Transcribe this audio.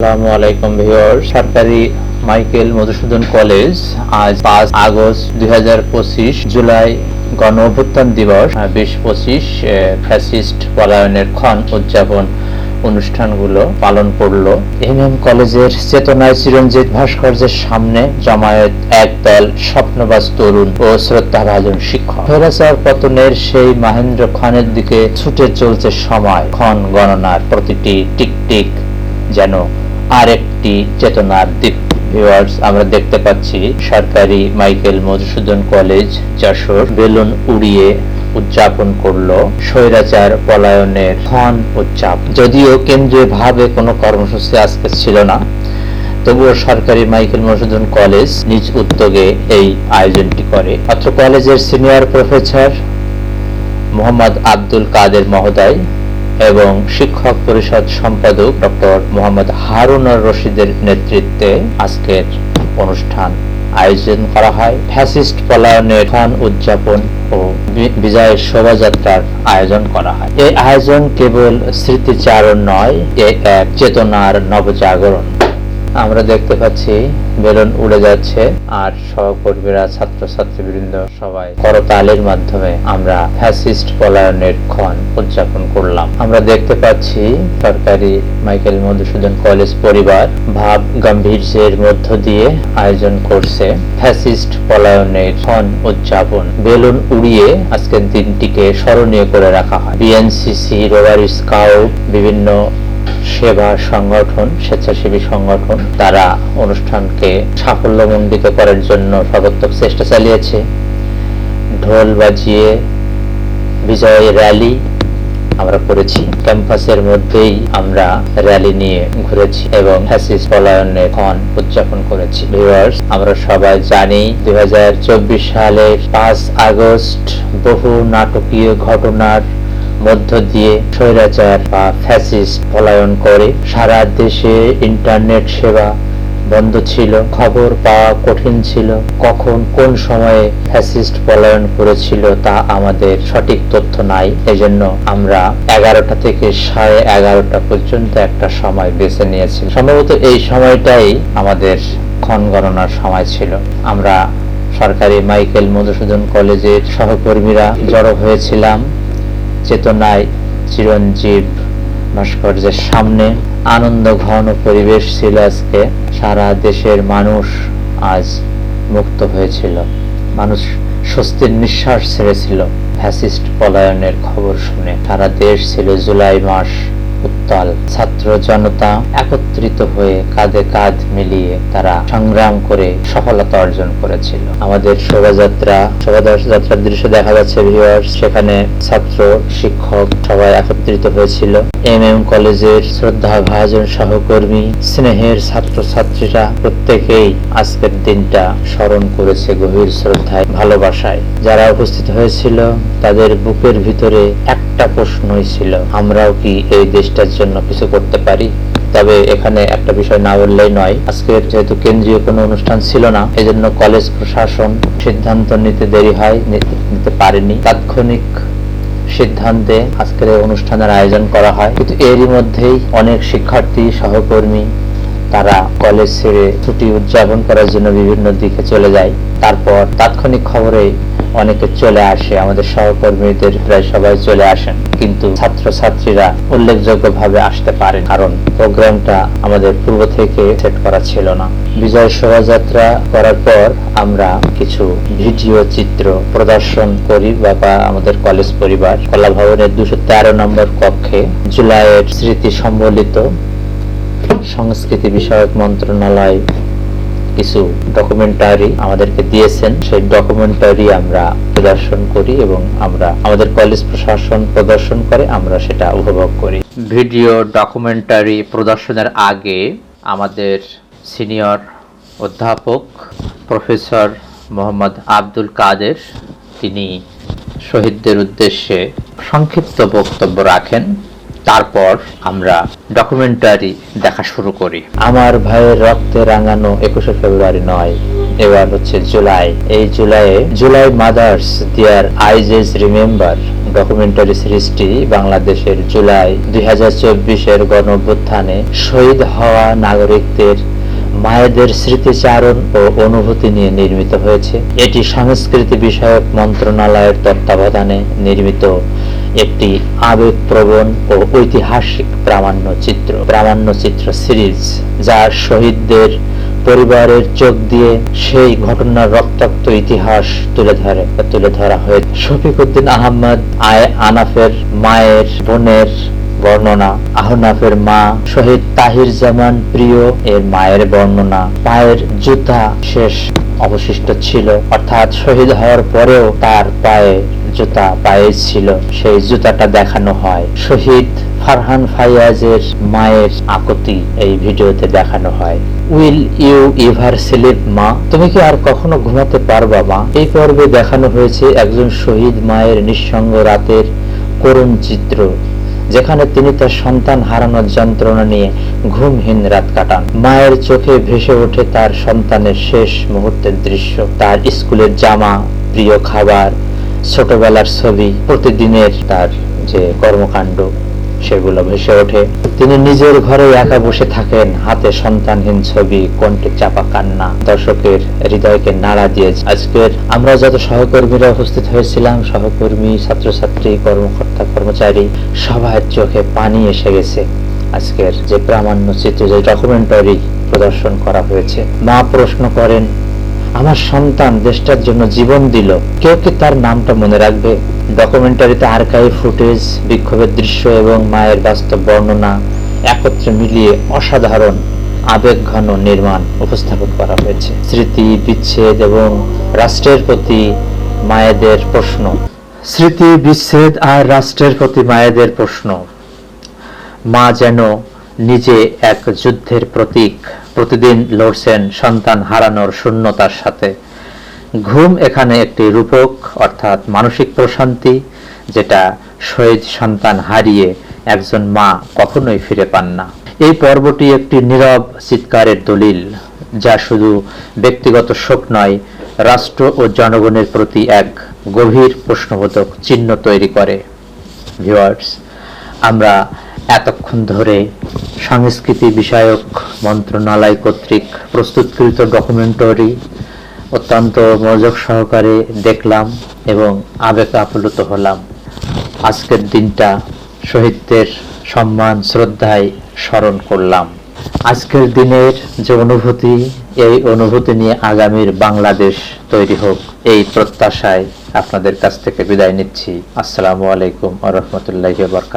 আলাইকুম ভিউয়ার সরকারি Michael Madhusudan college আজ পাঁচ আগস্ট দুই জুলাই গণ অভ্যুত্থান দিবস। বিশ পঁচিশ ফ্যাসিস্ট পলায়নের ক্ষণ উদযাপন অনুষ্ঠানগুলো পালন করল। কলেজের চেতনায় চিরঞ্জিত ভাস্কর্যের সামনে জমায়েত একদল স্বপ্নবাজ তরুণ ও শ্রদ্ধাভাজন শিক্ষক। ফেরাচার পতনের সেই মাহেন্দ্র খানের দিকে ছুটে চলছে সময়। ক্ষণ গণনার প্রতিটি টিকটিক যেন আরেকটি চেতনার দিক। আমরা দেখতে পাচ্ছি সরকারি Michael Madhusudan college, Jessore, balloon উড়িয়ে উদযাপন করল স্বৈরাচার পলায়নের ক্ষণ উদযাপন যদিও কেন্দ্রীয় ভাবে কোনো কর্মসূচি আজকে ছিল না, তবুও সরকারি মাইকেল মধুসূদন কলেজ নিজ উদ্যোগে এই আয়োজনটি করে। অত্র কলেজের সিনিয়র প্রফেসর মোহাম্মদ আব্দুল কাদের মহোদয় এবং শিক্ষক পরিষদ সম্পাদক ডক্টর মোহাম্মদ হারুনার রশিদের নেতৃত্বে আজকের অনুষ্ঠান আয়োজন করা হয়। ফ্যাসিস্ট পলায়নের খান উদযাপন ও বিজয় শোভাযাত্রার আয়োজন করা হয়। এই আয়োজন কেবল স্মৃতিচারণ নয়, এ এক চেতনার নবজাগরণ। আমরা দেখতে পাচ্ছি বেলুন উড়ে যাচ্ছে আর সহকর্মীরা ছাত্রছাত্রী বৃন্দ সবাই করতালের মাধ্যমে আমরা ফ্যাসিস্ট পলায়নের ক্ষণ উদযাপন করলাম। আমরা দেখতে পাচ্ছি সরকারি মাইকেল মধুসূদন কলেজ পরিবার ভাব গাম্ভীর্যের মধ্য দিয়ে আয়োজন করছে ফ্যাসিস্ট পলায়নের ক্ষণ উদযাপন। বেলুন উড়িয়ে আজকের দিনটিকে স্মরণীয় করে রাখা হয়। বিএনসিসি রোভার স্কাউট বিভিন্ন সেবা সংগঠন, স্বেচ্ছাসেবী সংগঠন তারা অনুষ্ঠানকে সাফল্যমণ্ডিত করার জন্য সর্বাত্মক চেষ্টা চালিয়েছে। ঢোল বাজিয়ে বিজয় র্যালি আমরা করেছি। ক্যাম্পাসের মধ্যেই আমরা র্যালি নিয়ে ঘুরেছি এবং ফ্যাসিস পলায়নের ক্ষণ উদযাপন করেছি। ভিউয়ার্স আমরা সবাই জানি দুই সালের পাঁচ আগস্ট বহু নাটকীয় ঘটনার মধ্য দিয়ে স্বৈরাচার বা ফ্যাসিস্ট পলায়ন করে সারা দেশে ইন্টারনেট সেবা বন্ধ ছিল, খবর পাওয়া কঠিন ছিল। কখন কোন সময়ে ফ্যাসিস্ট পলায়ন করেছিল তা আমাদের সঠিক তথ্য নাই। এজন্য আমরা এগারোটা থেকে সাড়ে এগারোটা পর্যন্ত একটা সময় বেছে নিয়েছি। সম্ভবত এই সময়টাই আমাদের ক্ষণ গণনার সময় ছিল। আমরা সরকারি মাইকেল মধুসূদন কলেজের সহকর্মীরা জড়ো হয়েছিলাম। চেতনায় চিরঞ্জীব ভাস্কর্যের সামনে আনন্দ, ঘন পরিবেশ ছিল আজকে। সারা দেশের মানুষ আজ মুক্ত হয়েছিল। মানুষ স্বস্তির নিঃশ্বাস ছেড়েছিল। ফ্যাসিস্ট পলায়নের খবর শুনে সারা দেশ ছিল জুলাই মাস। উত্তাল ছাত্র জনতা একত্রিত হয়ে কাঁধে কাঁধ মিলিয়ে তারা সংগ্রাম করে সফলতা অর্জন করেছিল। আমাদের শোভাযাত্রা শোভাযাত্রার দৃশ্য দেখা যাচ্ছে সেখানে ছাত্র, শিক্ষক সবাই একত্রিত হয়েছিল। এম এম কলেজের শ্রদ্ধা ভাজন সহকর্মী, স্নেহের ছাত্র ছাত্রীরা প্রত্যেকেই আজকের দিনটা স্মরণ করেছে গভীর শ্রদ্ধায়, ভালোবাসায়। যারা উপস্থিত হয়েছিল, তাদের বুকের ভিতরে একটা প্রশ্নই ছিল, আমরাও কি এই দেশটার জন্য কিছু করতে পারি। তবে এখানে একটা বিষয় না বললেই নয়, আজকের যেহেতু কেন্দ্রীয় কোনো অনুষ্ঠান ছিল না, এজন্য কলেজ প্রশাসন সিদ্ধান্ত নিতে দেরি হয়, নিতে পারেনি। তাৎক্ষণিক সিদ্ধান্তে আজকের অনুষ্ঠানের আয়োজন করা হয়। কিন্তু এরই মধ্যেই অনেক শিক্ষার্থী, সহকর্মী, তারা কলেজ ছেড়ে ছুটি উদযাপন করার জন্য বিভিন্ন দিকে চলে যায়। তারপর তাৎক্ষণিক খবরে অনেকে চলে আসে, আমাদের সহকর্মীদের প্রায় সবাই চলে আসেন, কিন্তু ছাত্রছাত্রীরা উল্লেখযোগ্যভাবে আসতে পারেন, কারণ প্রোগ্রামটা আমাদের পূর্ব থেকে সেট করা ছিল না। বিজয় শোভাযাত্রা করার পর আমরা কিছু ভিডিও চিত্র প্রদর্শন করি বা আমাদের কলেজ পরিবার, কলা ভবনের দুশো তেরো নম্বর কক্ষে জুলাইয়ের স্মৃতি সম্বলিত সংস্কৃতি বিষয়ক মন্ত্রণালয় কিছু ডকুমেন্টারি আমাদেরকে দিয়েছেন। সেই ডকুমেন্টারি আমরা প্রদর্শন করি এবং আমরা আমাদের কলেজ প্রশাসন প্রদর্শন করে, আমরা সেটা উপভোগ করি। ভিডিও ডকুমেন্টারি প্রদর্শনের আগে আমাদের সিনিয়র অধ্যাপক প্রফেসর মোহাম্মদ আব্দুল কাদের, তিনি শহীদদের উদ্দেশ্যে সংক্ষিপ্ত বক্তব্য রাখেন। তারপর আমরা ডকুমেন্টারি দেখা শুরু করি। আমার ভাইয়ের রক্তে রাঙানো একুশে ফেব্রুয়ারি নয়, এবার হচ্ছে জুলাই। এই জুলাইয়ে জুলাই মাদার্স দিয়ার আইজেস রিমেম্বার ডকুমেন্টারি সিরিজটি বাংলাদেশের জুলাই দুই হাজার চব্বিশের গণভ্যুত্থানে শহীদ হওয়া নাগরিকদের, মায়েদের স্মৃতিচারণ ও অনুভূতি নিয়ে নির্মিত হয়েছে। এটি সংস্কৃতি বিষয়ক মন্ত্রণালয়ের তত্ত্বাবধানে নির্মিত। একটি আবেগপ্রবণ ও ঐতিহাসিক প্রামাণ্য চিত্র প্রামাণ্য চিত্র সিরিজ যা শহীদদের পরিবারের চোখ দিয়ে সেই ঘটনার রক্তাক্ত ইতিহাস তুলে ধরে, তুলে ধরা হয়েছে। শফিক উদ্দিন আহমদ, আয় আনাফের মায়ের বোনের বর্ণনা, আহনাফের মা শহীদ তাহির জামান প্রিয় এর মায়ের বর্ণনা। পায়ের জুতা শেষ অবশিষ্ট ছিল, অর্থাৎ শহীদ হওয়ার পরেও তার পায়ে জুতা পায়ে ছিল, সেই জুতাটা দেখানো হয়। শহীদ ফারহান ফাইয়াজের মায়ের আকুতি এই ভিডিওতে দেখানো হয়। উইল ইউ ইভার স্লিপ, মা? তুমি কি আর কখনো ঘুমাতে পারবা, মা? এই পর্বে দেখানো হয়েছে একজন শহীদ মায়ের নিঃসঙ্গ রাতের করুণ চিত্র, যেখানে তিনি তার সন্তান হারানোর যন্ত্রণা নিয়ে ঘুমহীন রাত কাটান। মায়ের চোখে ভেসে ওঠে তার সন্তানের শেষ মুহূর্তের দৃশ্য, তার স্কুলের জামা, প্রিয় খাবার ছোটবেলার ছবি, প্রতিদিনের তার যে কর্মকাণ্ড, সেগুলো ভেসে ওঠে। তিনি নিজের ঘরে একা বসে থাকেন, হাতে সন্তানহীন ছবি, কণ্ঠে চাপা কান্না, দর্শকের হৃদয়কে নাড়া দিয়েছে আজকের আমরা যত সহকর্মীরা উপস্থিত হয়েছিলাম, সহকর্মী, ছাত্রছাত্রী, কর্মকর্তা, কর্মচারী, সবার চোখে পানি এসে গেছে। আজকের যে প্রামাণ্য চিত্র, যে ডকুমেন্টারি প্রদর্শন করা হয়েছে, মা প্রশ্ন করেন আমার সন্তান দেশটার জন্য জীবন দিল। কেউ কি তার নামটা মনে রাখবে? ডকুমেন্টারিতে আর্কাইভ ফুটেজ বিক্ষোভের দৃশ্য এবং মায়ের বাস্তব বর্ণনা একত্রে মিলিয়ে অসাধারণ আবেগঘন নির্মাণ উপস্থাপন করা হয়েছে। স্মৃতি, বিচ্ছেদ এবং রাষ্ট্রের প্রতি মায়েদের প্রশ্ন। স্মৃতি, বিচ্ছেদ আর রাষ্ট্রের প্রতি মায়েদের প্রশ্ন। মা যেন নিজে এক যুদ্ধের প্রতীক, প্রতিদিন লড়ছেন সন্তান হারানোর শূন্যতার সাথে। ঘুম এখানে একটি রূপক, অর্থাৎ মানসিক প্রশান্তি, যেটা শহীদ সন্তান হারিয়ে একজন মা কখনোই ফিরে পান না। এই পর্বটি একটি নীরব চিৎকারের দলিল, যা শুধু ব্যক্তিগত শোক নয়, রাষ্ট্র ও জনগণের প্রতি এক গভীর প্রশ্নবোধক চিহ্ন তৈরি করে। ভিউয়ার্স, আমরা এতক্ষণ ধরে সংস্কৃতি বিষয়ক মন্ত্রণালয় কর্তৃক প্রস্তুতকৃত ডকুমেন্টারি অত্যন্ত মনোযোগ সহকারে দেখলাম এবং আবেগ আপ্লুত হলাম। আজকের দিনটা শহীদদের সম্মান, শ্রদ্ধায় স্মরণ করলাম। আজকের দিনের যে অনুভূতি, এই অনুভূতি নিয়ে আগামীর বাংলাদেশ তৈরি হোক, এই প্রত্যাশায় আপনাদের কাছ থেকে বিদায় নিচ্ছি। আসসালামু আলাইকুম আ রহমতুল্লাহ বরকাত